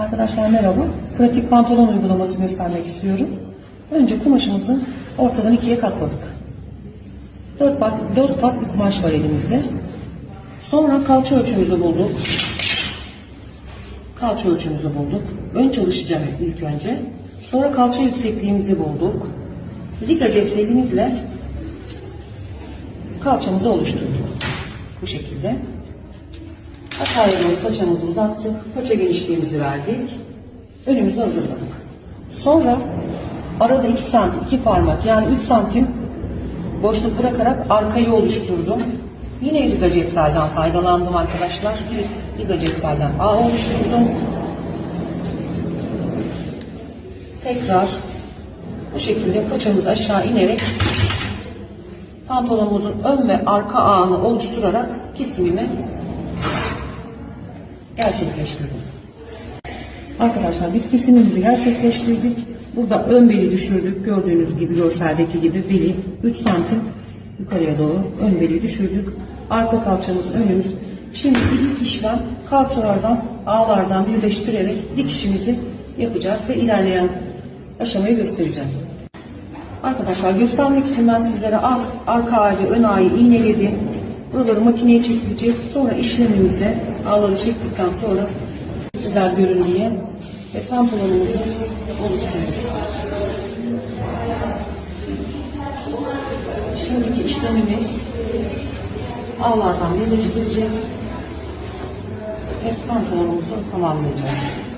Arkadaşlar merhaba. Pratik pantolon uygulaması göstermek istiyorum. Önce kumaşımızı ortadan ikiye katladık. Dört, bak, dört kat bir kumaş var elimizde. Sonra kalça ölçümüzü bulduk. Kalça ölçümüzü bulduk. Ön çalışacağım ilk önce. Sonra kalça yüksekliğimizi bulduk. Liga cetvelimizle kalçamızı oluşturduk. Bu şekilde. Aşağıya paçamızı uzattık. Paça genişliğimizi verdik. Önümüzü hazırladık. Sonra arada 2 santim, 2 parmak yani 3 santim boşluk bırakarak arkayı oluşturdum. Yine liga cetvelden faydalandım arkadaşlar. Liga cetvelden A oluşturdum. Tekrar bu şekilde paçamızı aşağı inerek pantolonumuzun ön ve arka ağını oluşturarak kesimimi gerçekleştirdim. Arkadaşlar biz kesimimizi gerçekleştirdik. Burada ön beli düşürdük. Gördüğünüz gibi görseldeki gibi beli 3 santim yukarıya doğru ön beli düşürdük. Arka kalçamız önümüz. Şimdi ilk işlem kalçalardan ağlardan birleştirerek dikişimizi yapacağız ve ilerleyen aşamayı göstereceğim. Arkadaşlar göstermek için ben sizlere ar- arka ve ön ağı iğneledim. Buraları makineye çekilecek. Sonra işlemimize ağları çektikten sonra sizler görün diye ve pantolonumuzu oluşturduk. Şimdiki işlemimiz ağlardan birleştireceğiz ve pantolonumuzu tamamlayacağız.